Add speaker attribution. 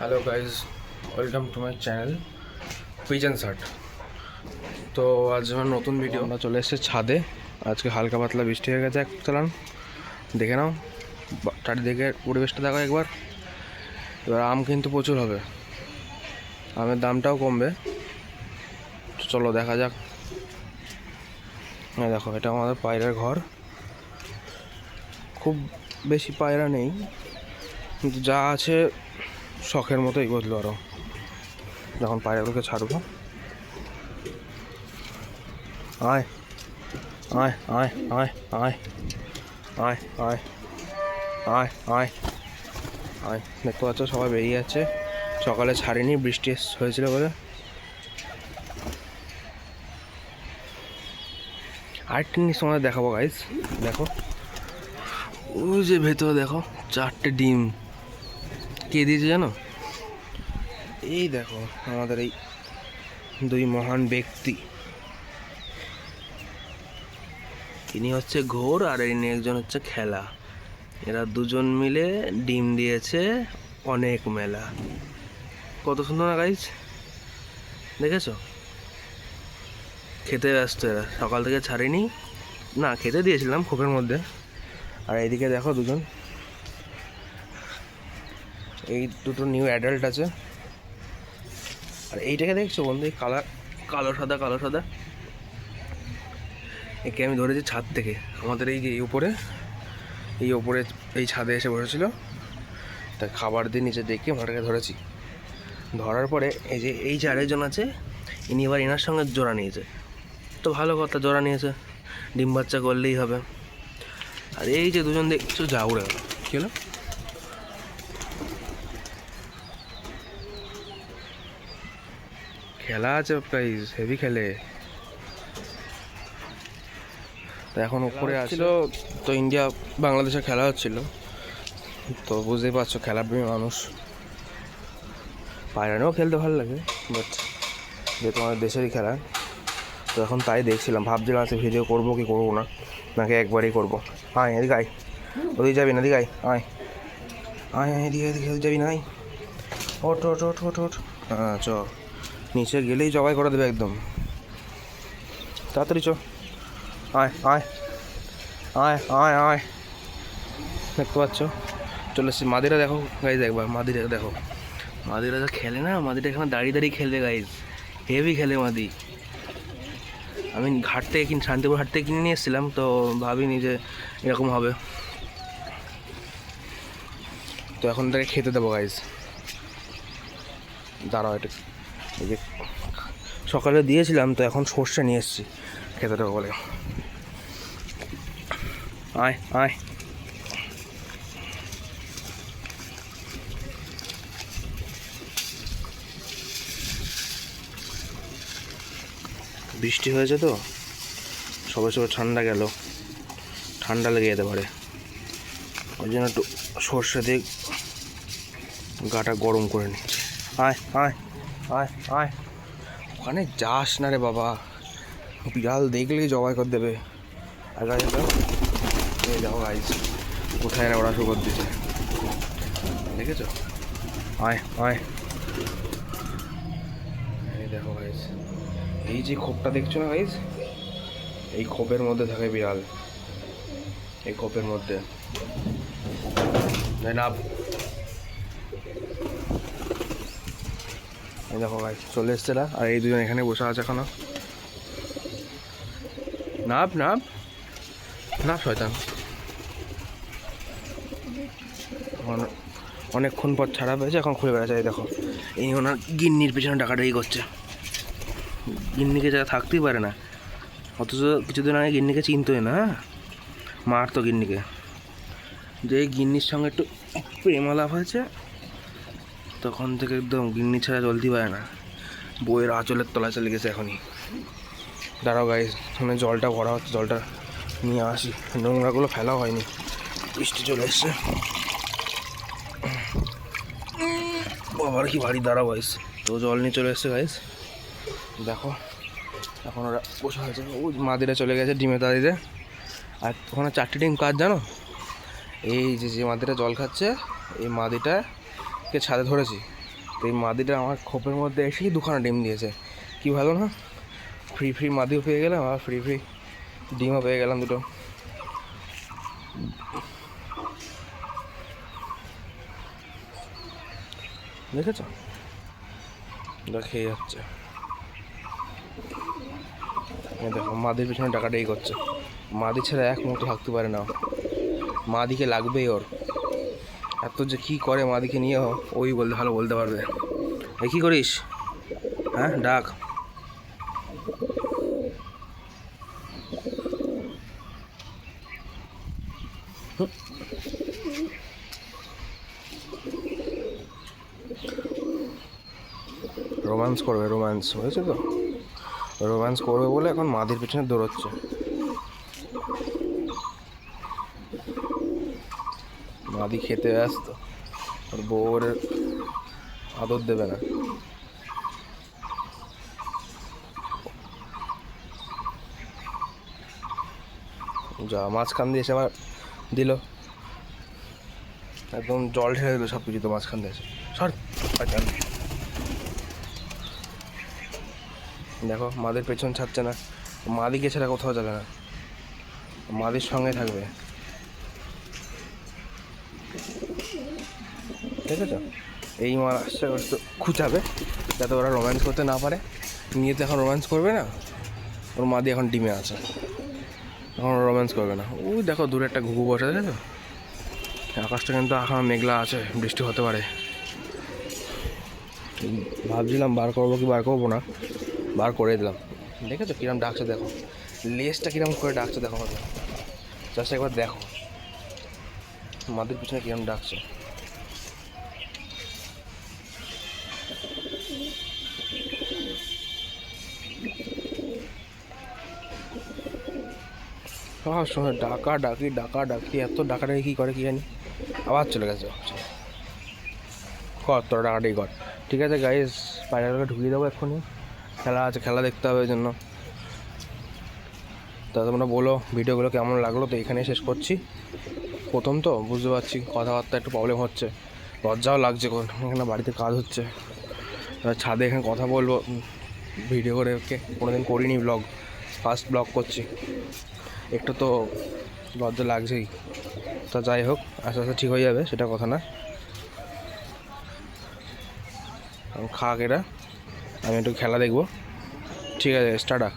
Speaker 1: Hello guys welcome to my channel pigeon shirt তো আজ আমার নতুন ভিডিও আমরা চলে এসেছি ছাদে। আজকে হালকা পাতলা বৃষ্টি হয়ে গেছে এক চালান দেখে নাও চারিদিকে পরিবেশটা দেখো একবার। এবার আম কিন্তু প্রচুর হবে। আমের দামটাও কমবে। চলো দেখা যাক। হ্যাঁ দেখো, এটা আমাদের পায়রার ঘর। খুব বেশি পায়রা নেই। কিন্তু যা আছে শখের মতোই বদলো আরও যখন পায়রাগুলোকে ছাড়বো। আয় আয় আয় আয় আয় আয় আয় আয় আয় আয়। দেখতে পাচ্ছ সবাই বেরিয়ে যাচ্ছে। সকালে ছাড়িনি, বৃষ্টি হয়েছিল বলে। আরেকটা জিনিস তোমাদের দেখাবো গাইজ দেখো, ওই যে ভেতরে দেখো, চারটে ডিম। কে দিয়েছে জানো? এই দেখো, আমাদের এই দুই মহান ব্যক্তি। ইনি হচ্ছে ঘোর আর ইনি একজন হচ্ছে খেলা। এরা দুজন মিলে ডিম দিয়েছে অনেক মেলা। কত সুন্দর না গাইজ দেখেছ? খেতে ব্যস্ত এরা। সকাল থেকে ছাড়িনি। না, খেতে দিয়েছিলাম খোপের মধ্যে। আর এইদিকে দেখো দুজন। এই দুটো নিউ অ্যাডাল্ট আছে। আর এইটাকে দেখছ বন্ধু, এই কালার, কালো সাদা কালো সাদা। একে আমি ধরেছি ছাদ থেকে। আমাদের এই যে এই উপরে এই উপরে এই ছাদে এসে বসেছিল। তা খাবার দিয়ে নিচে দেখে ওনাটাকে ধরেছি। ধরার পরে এই যে এই যে আরেকজন আছে, ইনি এবার এনার সঙ্গে জোড়া নিয়েছে। তো ভালো কথা, জোড়া নিয়েছে। ডিম বাচ্চা করলেই হবে। আর এই যে দুজন দেখছ যা উড়ে গেল কী হলো? খেলা আছে প্রাইজ হেভি খেলে। তো এখন উপরে আসছিল তো ইন্ডিয়া বাংলাদেশে খেলা হচ্ছিল। তো বুঝতেই পারছ খেলাপ্রেমী মানুষ। বাইরেও খেলতে ভালো লাগে বাট যেহেতু আমাদের দেশেরই খেলা তো এখন তাই দেখছিলাম। ভাবছিলাম আজকে ভিডিও করব কি করব না নাকি একবারই করব। আয় এদিকে আয়। ওদিকে যাবি না এদিকে আয় আয়। আয় এদিকে এদিকে যাবি না আয়। ওঠ ওঠ ওঠ ওঠ ওঠ। হ্যাঁ চ। নিচে গেলেই জবাই করে দেবে একদম। তাড়াতাড়ি চ। আয় আয়। আয় আয় আয়। দেখতে পাচ্ছ? চলে এসছি। মাদিরা দেখো গাইজ একবার। মাদিরা দেখো। মাদিরা যা খেলে না মাদিরা এখানে দাঁড়িয়ে দাঁড়িয়ে খেলবে গাইজ হেভি খেলে মাদি। আমি ঘাট থেকে কিনে, শান্তিপুর হাট থেকে কিনে নিয়ে এসেছিলাম, তো ভাবিনি যে এরকম হবে। তো এখন তাকে খেতে দেবো গাইজ দাঁড়াও এটা সকালে দিয়েছিলাম, তো এখন সর্ষে নিয়ে এসেছি। খেতে দেবো বলে। আয় আয়। বৃষ্টি হয়েছে তো সবাই সবাই ঠান্ডা গেল। ঠান্ডা লেগে যেতে পারে। ওই জন্য একটু সর্ষে দিয়ে গাটা গরম করে নিচ্ছে। আয় আয় আয় আয়। ওখানে যাস না রে বাবা। বিড়াল দেখলেই জবাই করে দেবে। আর গাছ এই দেখো গাইজ কোথায় না ওরা শুরু করে দিচ্ছে। দেখেছ? আয় আয়। দেখো গাইজ এই যে খোপটা দেখছ না গাইজ এই খোপের মধ্যে থাকে বিড়াল। এই খোপের মধ্যে। না এই দেখো ভাই চলে এসছে না আর এই দুজন এখানে বসে আছে এখনও। নাপ নাপ। নাপ শয়তান। অনেকক্ষণ পর ছাড়া পেয়েছে, এখন খুলে বেড়াচ্ছে দেখো। এই ওনার গিন্নির পিছনে ডাকাডাকি করছে। গিন্নিকে যারা থাকতেই পারে না। অথচ কিছুদিন আগে গিন্নিকে চিনতোই না হ্যাঁ? মারতো গিন্নিকে। যে গিন্নির সঙ্গে একটু প্রেম আলাপ হয়েছে তখন থেকে একদম গিন্নি ছাড়া চলতেই পারে না। বইয়ের আঁচলের তলায় চলে গেছে এখনই। দাঁড়াও গাই মানে জলটা ভরা হচ্ছে, জলটা নিয়ে আসি। নোংরাগুলো ফেলা হয়নি। বৃষ্টি চলে এসছে। বাবার কি বাড়ি? দাঁড়াও গাইস তো জল নিয়ে চলে এসছে গাইস দেখো, এখন ওরা বসে আছে। ও মাদিরা চলে গেছে ডিমে তাদিতে আর ওখানে চারটে ডিম কাজ জানো? এই যে যে মাদিটা জল খাচ্ছে, এই মাদিটাকে ছাদে ধরেছি। তো এই মাদিটা আমার খোপের মধ্যে এসেই দুখানা ডিম দিয়েছে। কি ভালো না? ফ্রি ফ্রি মাদিও পেয়ে গেলাম আর ফ্রি ফ্রি ডিমও পেয়ে গেলাম দুটো। দেখেছ? খেয়ে যাচ্ছে। দেখো, মাদির পিছনে টাকাটা এই করছে। মাদি ছাড়া এক মুহূর্ত থাকতে পারে না। মাদিকে লাগবেই ওর। এত যে কী করে মাদিকে নিয়ে ওই বলতে ভালো বলতে পারবে। এই কী করিস? হ্যাঁ ডাক। রোম্যান্স করবে, রোম্যান্স হয়েছে তো? রোম্যান্স করবে বলে এখন মাদির পিছনে দৌড়চ্ছে। মাদি খেতে ব্যস্ত। ওর বউর আদর দেবে না। যা, মাঝখান দিয়ে এসে আবার দিল। একদম জল ঢেলে দিল সব কিছু তো মাঝখান দিয়ে এসে। সর দেখো, মাদের পেছন ছাড়ছে না। মাদিকে ছাড়া কোথাও যাবে না। মাদির সঙ্গে থাকবে। ঠিক আছে এই মাল আসছে তো খুঁচাবে, যাতে ওরা রোম্যান্স করতে না পারে। নিয়ে তো এখন রোম্যান্স করবে না। ওর মা দিয়ে এখন ডিমে আছে। এখন রোম্যান্স করবে না। ওই দেখো, দূরে একটা ঘুঘু বসে দেখেছ? আকাশটা কিন্তু এখন মেঘলা আছে, বৃষ্টি হতে পারে। ভাবছিলাম বার করব কি বার করব না। বার করে দিলাম। দেখেছ কিরম ডাকছে, দেখো। লেজটা কিরম করে ডাকছে, দেখো। জাস্ট একবার দেখো। মাদের পিছনে কিরম ডাকছে। সব সময় ডাকা ডাকি ডাকা ডাকি, এত ডাকাডাকি কী করে কী জানি? আবার চলে গেছে কর, তোর ডাকাডাকি কর। ঠিক আছে গাইজ পায়রাটাকে ঢুকিয়ে দেবো এক্ষুনি। খেলা আছে, খেলা দেখতে হবে ওই জন্য তা তোমরা বলো, ভিডিওগুলো কেমন লাগল? তো এখানেই শেষ করছি। প্রথম তো, বুঝতে পারছি, কথাবার্তা একটু প্রবলেম হচ্ছে। লজ্জাও লাগছে, কোন- এখানে বাড়িতে কাজ হচ্ছে। ছাদে এখানে কথা বলব। ভিডিও করে ওকে কোনোদিন করিনি ব্লগ ফার্স্ট ব্লগ করছি। একটু তো লজ্জা লাগছেই। তা যাই হোক, আস্তে আস্তে ঠিক হয়ে যাবে, সেটা কথা না। খাক এটা, আমি একটু খেলা দেখব। ঠিক আছে, স্টার্টা